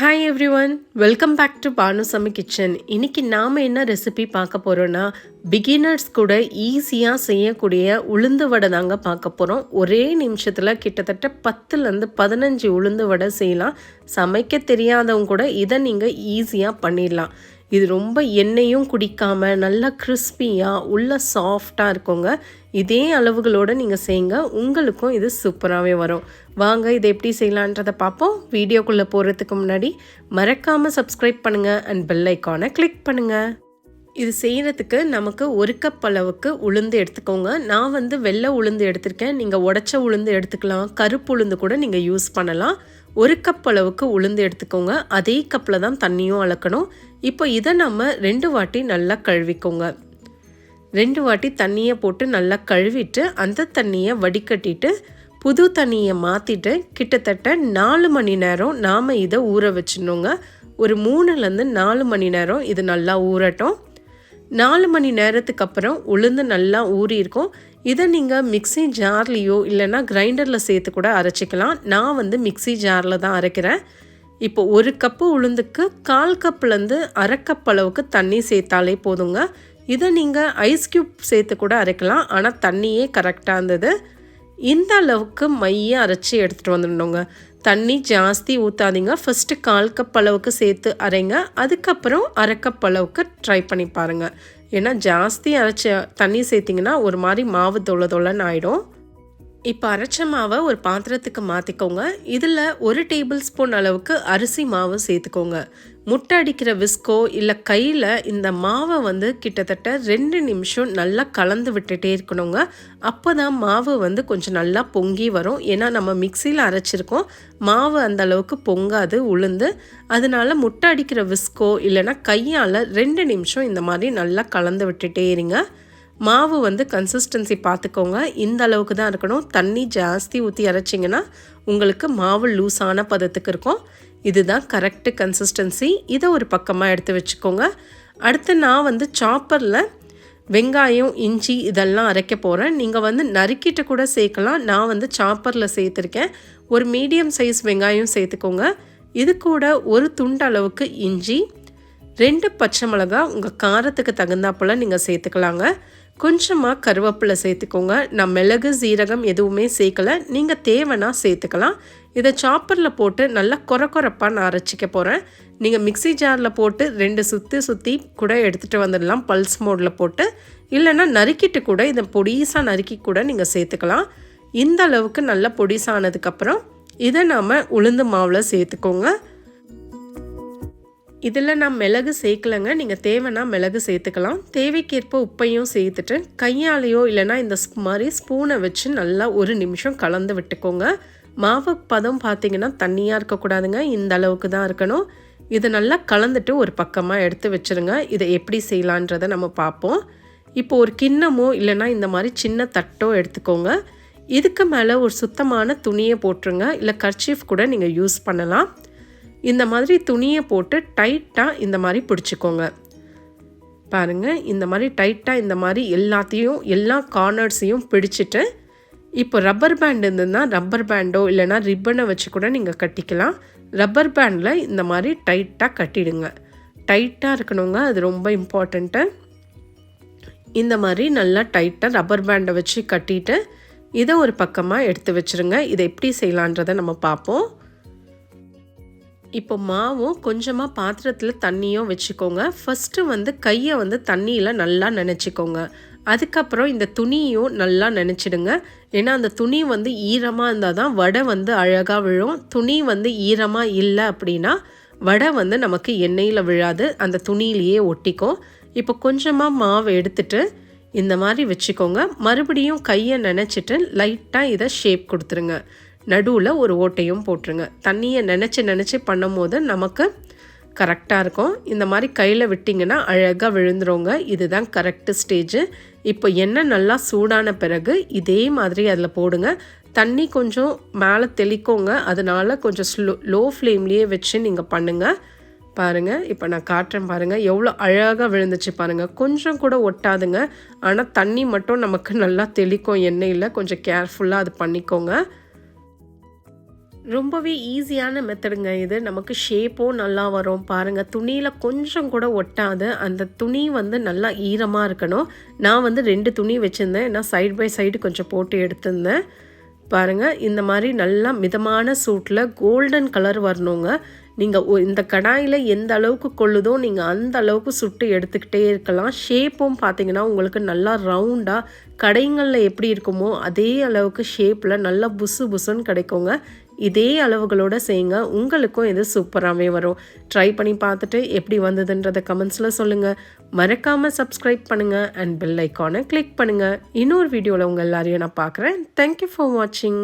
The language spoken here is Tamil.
Hi everyone welcome back to Bhanusamy kitchen இன்னைக்கு நாம் என்ன ரெசிபி பார்க்க போகிறோன்னா பிகினர்ஸ் கூட ஈஸியாக செய்யக்கூடிய உளுந்து வடை தாங்க பார்க்க போகிறோம் ஒரே நிமிஷத்தில் கிட்டத்தட்ட பத்துலேருந்து பதினஞ்சு உளுந்து வடை செய்யலாம். சமைக்க தெரியாதவங்க கூட இதை நீங்கள் ஈஸியாக பண்ணிடலாம். இது ரொம்ப எண்ணெயும் குடிக்காமல் நல்லா கிறிஸ்பியாக உள்ள சாஃப்டாக இருக்குங்க. இதே அளவுகளோடு நீங்கள் செய்யுங்க உங்களுக்கும் இது சூப்பராகவே வரும். வாங்க இதை எப்படி செய்யலான்றதை பார்ப்போம். வீடியோக்குள்ளே போகிறதுக்கு முன்னாடி மறக்காமல் சப்ஸ்கிரைப் பண்ணுங்கள் அண்ட் பெல் ஐக்கானை கிளிக் பண்ணுங்கள் இது செய்கிறதுக்கு நமக்கு ஒரு கப் அளவுக்கு உளுந்து எடுத்துக்கோங்க. நான் வந்து வெள்ளை உளுந்து எடுத்திருக்கேன். நீங்கள் உடச்ச உளுந்து எடுத்துக்கலாம். கருப்பு உளுந்து கூட நீங்கள் யூஸ் பண்ணலாம். ஒரு கப் அளவுக்கு உளுந்து எடுத்துக்கோங்க. அதே கப்பில் தான் தண்ணியும் அளக்கணும். இப்போ இதை நம்ம ரெண்டு வாட்டி நல்லா கழுவிக்கோங்க. ரெண்டு வாட்டி தண்ணியை போட்டு நல்லா கழுவிட்டு அந்த தண்ணியை வடிகட்டிட்டு புது தண்ணியை மாற்றிட்டு கிட்டத்தட்ட நாலு மணி நேரம் நாம் இதை ஊற வச்சிடணுங்க. ஒரு மூணுலேருந்து நாலு மணி நேரம் இது நல்லா ஊறட்டும். நாலு மணி நேரத்துக்கு அப்புறம் உளுந்து நல்லா ஊறியிருக்கும். இதை நீங்கள் மிக்சி ஜார்லேயோ இல்லைன்னா கிரைண்டரில் சேர்த்து கூட அரைச்சிக்கலாம். நான் வந்து மிக்சி ஜாரில் தான் அரைக்கிறேன். இப்போ ஒரு கப்பு உளுந்துக்கு கால் கப்லேருந்து அரை கப் அளவுக்கு தண்ணி சேர்த்தாலே போதுங்க. இதை நீங்கள் ஐஸ் க்யூப் சேர்த்து கூட அரைக்கலாம். ஆனால் தண்ணியே கரெக்டாக இருந்தது. இந்த அளவுக்கு மையை அரைச்சி எடுத்துகிட்டு வந்துடணுங்க. தண்ணி ஜாஸ்தி ஊற்றாதீங்க ஃபஸ்ட்டு கால் கப் அளவுக்கு சேர்த்து அரைங்க. அதுக்கப்புறம் அரை கப் அளவுக்கு ட்ரை பண்ணி பாருங்கள் ஏன்னா ஜாஸ்தி அரைச்ச தண்ணி சேர்த்திங்கன்னா ஒரு மாதிரி மாவு தொலை தொலைன்னு ஆகிடும் இப்போ அரைச்ச மாவை ஒரு பாத்திரத்துக்கு மாற்றிக்கோங்க இதில் ஒரு டேபிள் ஸ்பூன் அளவுக்கு அரிசி மாவு சேர்த்துக்கோங்க. முட்டை அடிக்கிற விஸ்கோ இல்லை கையில் இந்த மாவை வந்து கிட்டத்தட்ட ரெண்டு நிமிஷம் நல்லா கலந்து விட்டுட்டே இருக்கணுங்க. அப்போ தான் மாவு வந்து கொஞ்சம் நல்லா பொங்கி வரும். ஏன்னா நம்ம மிக்சியில் அரைச்சிருக்கோம். மாவு அந்த அளவுக்கு பொங்காது உளுந்து. அதனால முட்டை அடிக்கிற விஸ்கோ இல்லைன்னா கையால் ரெண்டு நிமிஷம் இந்த மாதிரி நல்லா கலந்து விட்டுட்டே இருங்க. மாவு வந்து கன்சிஸ்டன்சி பார்த்துக்கோங்க இந்த அளவுக்கு தான் இருக்கணும். தண்ணி ஜாஸ்தி ஊற்றி அரைச்சிங்கன்னா உங்களுக்கு மாவு லூஸான பதத்துக்கு இருக்கும். இதுதான் கரெக்டு கன்சிஸ்டன்சி இதை ஒரு பக்கமாக எடுத்து வச்சுக்கோங்க. அடுத்து நான் வந்து சாப்பரில் வெங்காயம் இஞ்சி இதெல்லாம் அரைக்க போகிறேன் நீங்கள் வந்து நறுக்கிட்டு கூட சேர்க்கலாம். நான் வந்து சாப்பரில் சேர்த்துருக்கேன். ஒரு மீடியம் சைஸ் வெங்காயம் சேர்த்துக்கோங்க. இது கூட ஒரு துண்டு அளவுக்கு இஞ்சி ரெண்டு பச்சை மிளகா உங்கள் காரத்துக்கு தகுந்தாப்பில் நீங்கள் சேர்த்துக்கலாங்க. கொஞ்சமாக கருவேப்பிலை சேர்த்துக்கோங்க. நான் மிளகு சீரகம் எதுவுமே சேர்க்கலை. நீங்கள் தேவைன்னா சேர்த்துக்கலாம். இதை சாப்பரில் போட்டு நல்லா குற குறப்பாக நான் அரைச்சிக்க போகிறேன் நீங்கள் மிக்சி ஜாரில் போட்டு ரெண்டு சுற்றி சுற்றி கூட எடுத்துகிட்டு வந்துடலாம். பல்ஸ் மோடில் போட்டு. இல்லைன்னா நறுக்கிட்டு கூட இதை பொடிசாக நறுக்கி கூட நீங்கள் சேர்த்துக்கலாம். இந்த அளவுக்கு நல்லா பொடிசானதுக்கப்புறம் இதை நாம் உளுந்து மாவில் சேர்த்துக்கோங்க. இதில் நான் மிளகு சேர்க்கலைங்க. நீங்கள் தேவைன்னா மிளகு சேர்த்துக்கலாம். தேவைக்கேற்ப உப்பையும் சேர்த்துட்டு கையாலேயோ இல்லைனா இந்த மாதிரி ஸ்பூனை வச்சு நல்லா ஒரு நிமிஷம் கலந்து விட்டுக்கோங்க. மாவு பதம் பார்த்தீங்கன்னா தண்ணியாக இருக்கக்கூடாதுங்க. இந்த அளவுக்கு தான் இருக்கணும். இதை நல்லா கலந்துட்டு ஒரு பக்கமாக எடுத்து வச்சுருங்க. இதை எப்படி செய்யலான்றதை நம்ம பார்ப்போம். இப்போ ஒரு கிண்ணமோ இல்லைனா இந்த மாதிரி சின்ன தட்டோ எடுத்துக்கோங்க. இதுக்கு மேலே ஒரு சுத்தமான துணியை போட்டுருங்க. இல்லை கர்ச்சீஃப் கூட நீங்கள் யூஸ் பண்ணலாம். இந்த மாதிரி துணியை போட்டு டைட்டாக இந்த மாதிரி பிடிச்சிக்கோங்க. பாருங்கள் இந்த மாதிரி டைட்டாக இந்த மாதிரி எல்லாத்தையும் எல்லா கார்னர்ஸையும் பிடிச்சிட்டு இப்போ ரப்பர் பேண்ட் இருந்ததுன்னா ரப்பர் பேண்டோ இல்லைனா ரிப்பனை வச்சு கூட நீங்கள் கட்டிக்கலாம். ரப்பர் பேண்டில் இந்த மாதிரி டைட்டாக கட்டிடுங்க. டைட்டாக இருக்கணுங்க அது ரொம்ப இம்பார்ட்டண்ட்டு இந்த மாதிரி நல்லா டைட்டாக ரப்பர் பேண்டை வச்சு கட்டிட்டு இதை ஒரு பக்கமாக எடுத்து வச்சுருங்க. இதை எப்படி செய்யலான்றதை நம்ம பார்ப்போம். இப்போ மாவும் கொஞ்சமாக பாத்திரத்தில் தண்ணியும் வச்சுக்கோங்க. ஃபஸ்ட்டு வந்து கையை வந்து தண்ணியில் நல்லா நினச்சிக்கோங்க. அதுக்கப்புறம் இந்த துணியும் நல்லா நினச்சிடுங்க. ஏன்னா அந்த துணி வந்து ஈரமாக இருந்தால் தான் வடை வந்து அழகாக விழும். துணி வந்து ஈரமாக இல்லை அப்படின்னா வடை வந்து நமக்கு எண்ணெயில் விழாது. அந்த துணியிலேயே ஒட்டிக்கும். இப்போ கொஞ்சமாக மாவு எடுத்துட்டு இந்த மாதிரி வச்சுக்கோங்க. மறுபடியும் கையை நினச்சிட்டு லைட்டாக இதை ஷேப் கொடுத்துருங்க. நடுவில் ஒரு ஓட்டையும் போட்டுருங்க. தண்ணியை நினச்சி நினச்சி பண்ணும் போது நமக்கு கரெக்டாக இருக்கும். இந்த மாதிரி கையில் விட்டிங்கன்னா அழகாக விழுந்துருங்க. இதுதான் கரெக்டு ஸ்டேஜு இப்போ எண்ணெய் நல்லா சூடான பிறகு இதே மாதிரி அதில் போடுங்க. தண்ணி கொஞ்சம் மேலே தெளிக்கோங்க. அதனால் கொஞ்சம் ஸ்லோ லோ ஃப்ளேம்லேயே வச்சு நீங்கள் பண்ணுங்கள் பாருங்கள் இப்போ நான் காட்டுறேன் பாருங்கள் எவ்வளோ அழகாக விழுந்துச்சு பாருங்கள் கொஞ்சம் கூட ஒட்டாதுங்க. ஆனால் தண்ணி மட்டும் நமக்கு நல்லா தெளிக்கும். எண்ணெயில் கொஞ்சம் கேர்ஃபுல்லாக அது பண்ணிக்கோங்க. ரொம்பவே ஈஸியான மெத்தடுங்க இது. நமக்கு ஷேப்பும் நல்லா வரும். பாருங்கள் துணியில் கொஞ்சம் கூட ஒட்டாது அந்த துணி வந்து நல்லா ஈரமாக இருக்கணும். நான் வந்து ரெண்டு துணி வச்சுருந்தேன். நான் சைடு பை சைடு கொஞ்சம் போட்டு எடுத்திருந்தேன். பாருங்கள் இந்த மாதிரி நல்லா மிதமான சூட்டில் கோல்டன் கலர் வரணுங்க. நீங்கள் இந்த கடாயில் எந்த அளவுக்கு கொள்ளுதோ நீங்கள் அந்த அளவுக்கு சுட்டு எடுத்துக்கிட்டே இருக்கலாம். ஷேப்பும் பார்த்தீங்கன்னா உங்களுக்கு நல்லா ரவுண்டாக கடைங்களில் எப்படி இருக்குமோ அதே அளவுக்கு ஷேப்பில் நல்லா புசு புசுன்னு கிடைக்குங்க. இதே அளவுகளோடு செய்யுங்க. உங்களுக்கும் இது சூப்பராகவே வரும். ட்ரை பண்ணி பார்த்துட்டு எப்படி வந்ததுன்றதை கமெண்ட்ஸில் சொல்லுங்கள் மறக்காமல் சப்ஸ்கிரைப் பண்ணுங்கள் அண்ட் பெல் ஐக்கானை கிளிக் பண்ணுங்கள் இன்னொரு வீடியோவில் உங்கள் எல்லாரையும் நான் பார்க்குறேன். தேங்க்யூ ஃபார் வாட்சிங்